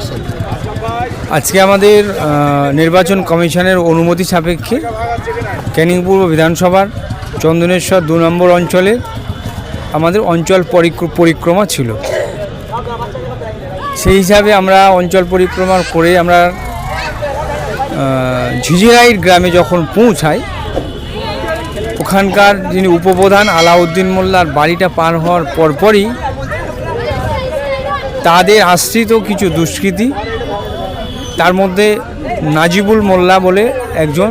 সাথে? আজকে আমাদের নির্বাচন কমিশনের অনুমতি সাপেক্ষে ক্যানিং পূর্ব বিধানসভার চন্দনেশ্বর দু নম্বর অঞ্চলে আমাদের অঞ্চল পরিক্র- পরিক্রমা ছিল। সেই হিসাবে আমরা অঞ্চল পরিক্রমা করে আমরা আহ, ঝিঝিরাইট গ্রামে যখন পৌঁছাই ওখানকার যিনি উপপ্রধান আলাউদ্দিন মোল্লার বাড়িটা পার হওয়ার পরপরই তাদের আশ্রিত কিছু দুষ্কৃতী, তার মধ্যে নাজিবুল মোল্লা বলে একজন,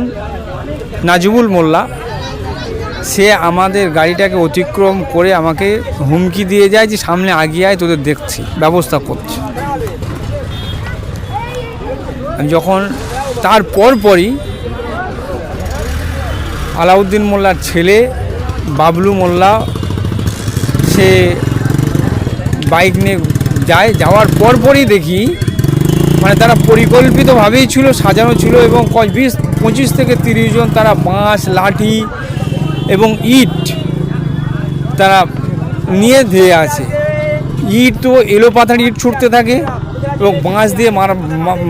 নাজিবুল মোল্লা, সে আমাদের গাড়িটাকে অতিক্রম করে আমাকে হুমকি দিয়ে যায় যে সামনে আগিয়ে আয়, তোদের দেখছি, ব্যবস্থা করছি। যখন তার পরপরই আলাউদ্দিন মোল্লার ছেলে বাবলু মোল্লা, সে বাইক নিয়ে যায়, যাওয়ার পরপরই দেখি মানে তারা পরিকল্পিতভাবেই ছিল, সাজানো ছিল এবং বিশ, পঁচিশ থেকে তিরিশ জন তারা বাঁশ, লাঠি এবং ইট তারা নিয়ে ধেয়ে আছে। ইট তো এলো পাতার ইট ছুটতে থাকে এবং বাঁশ দিয়ে মারা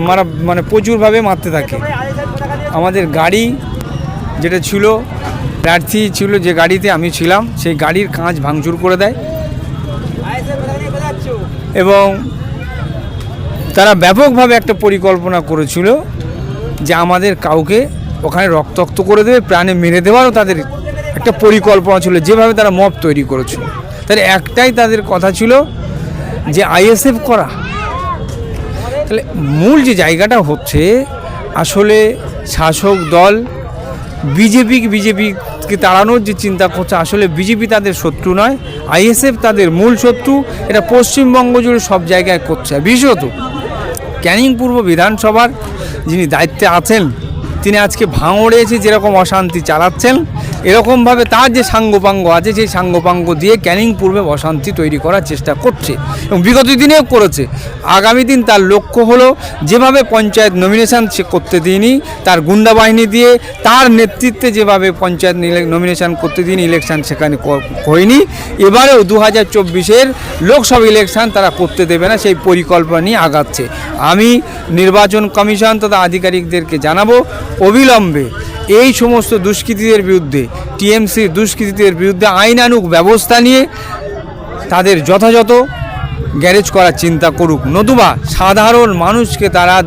মারা মানে প্রচুরভাবে মারতে থাকে। আমাদের গাড়ি যেটা ছিল, প্রার্থী ছিল যে গাড়িতে আমি ছিলাম, সেই গাড়ির কাঁচ ভাঙচুর করে দেয়। এবং তারা ব্যাপকভাবে একটা পরিকল্পনা করেছিল যে আমাদের কাউকে ওখানে রক্তাক্ত করে দেবে, প্রাণে মেরে দেওয়ারও তাদের একটা পরিকল্পনা ছিল, যেভাবে তারা মব তৈরি করেছিল। তাহলে একটাই তাদের কথা ছিল যে আইএসএফ করা। তাহলে মূল যে জায়গাটা হচ্ছে, আসলে শাসক দল বিজেপি বিজেপিকে তাড়ানোর যে চিন্তা করছে, আসলে বিজেপি তাদের শত্রু নয়, আইএসএফ তাদের মূল শত্রু, এটা পশ্চিমবঙ্গ জুড়ে সব জায়গায় করছে। বিশেষত ক্যানিং পূর্ব বিধানসভার যিনি দায়িত্বে আছেন তিনি আজকে ভাঙড়ে এসে যেরকম অশান্তি চালাচ্ছেন, এরকমভাবে তার যে সাঙ্গপাঙ্গ আছে, সেই সাঙ্গপাঙ্গ দিয়ে ক্যানিং পূর্বে অশান্তি তৈরি করার চেষ্টা করছে এবং বিগত দিনেও করেছে। আগামী দিন তার লক্ষ্য হলো যেভাবে পঞ্চায়েত নমিনেশন সে করতে দিইনি তার গুন্ডা বাহিনী দিয়ে তার নেতৃত্বে যেভাবে পঞ্চায়েত নমিনেশন করতে দিন ইলেকশন সেখানে হয়নি। এবারেও দু হাজার চব্বিশের লোকসভা ইলেকশন তারা করতে দেবে না, সেই পরিকল্পনা নিয়ে আগাচ্ছে। আমি নির্বাচন কমিশন তথা আধিকারিকদেরকে জানাব অবিলম্বে এই সমস্ত দুষ্কৃতীদের বিরুদ্ধে টিএমসির দুষ্কৃতীদের বিরুদ্ধে আইনানুগ ব্যবস্থা নিয়ে তাদের যথাযথ গ্যারেজ করার চিন্তা করুক। নতুবা সাধারণ মানুষকে তারা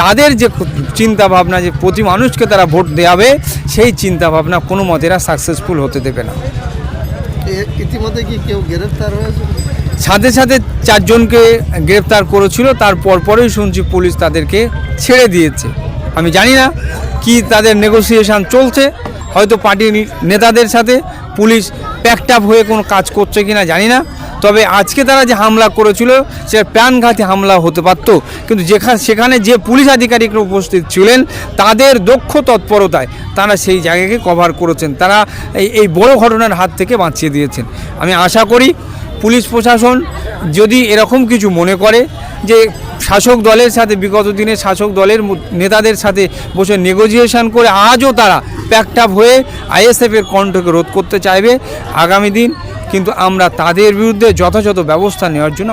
তাদের যে চিন্তা ভাবনা যে প্রতি মানুষকে তারা ভোট দেওয়াবে সেই চিন্তা ভাবনা কোনো মতেরা সাকসেসফুল হতে দেবে না। ইতিমধ্যে কি কেউ গ্রেফতার হয়েছে? সাথে সাথে চারজনকে গ্রেফতার করেছিল তার পরপরই শুনছি পুলিশ তাদেরকে ছেড়ে দিয়েছে। আমি জানি না কি তাদের নেগোসিয়েশন চলছে। হয়তো পার্টির নেতাদের সাথে পুলিশ প্যাকড আপ হয়ে কোনো কাজ করছে কিনা জানি না। তবে আজকে তারা যে হামলা করেছিল, সে প্রাণঘাতী হামলা হতে পারত। কিন্তু যেখানে সেখানে যে পুলিশ আধিকারিকরা উপস্থিত ছিলেন, তাদের দক্ষ তৎপরতায় তারা সেই জায়গাকে কভার করেছেন। তারা এই এই বড় ঘটনার হাত থেকে বাঁচিয়ে দিয়েছেন। আমি আশা করি পুলিশ প্রশাসন যদি এরকম কিছু মনে করে যে শাসক দলের সাথে, বিগত দিনে শাসক দলের নেতাদের সাথে বসে নেগোজিয়েশন করে আজও তারা প্যাকটাপ হয়ে আইএসএফের কণ্ঠকে রোধ করতে চাইবে আগামী দিন। কিন্তু আমরা তাদের বিরুদ্ধে যথাযথ ব্যবস্থা নেওয়ার জন্য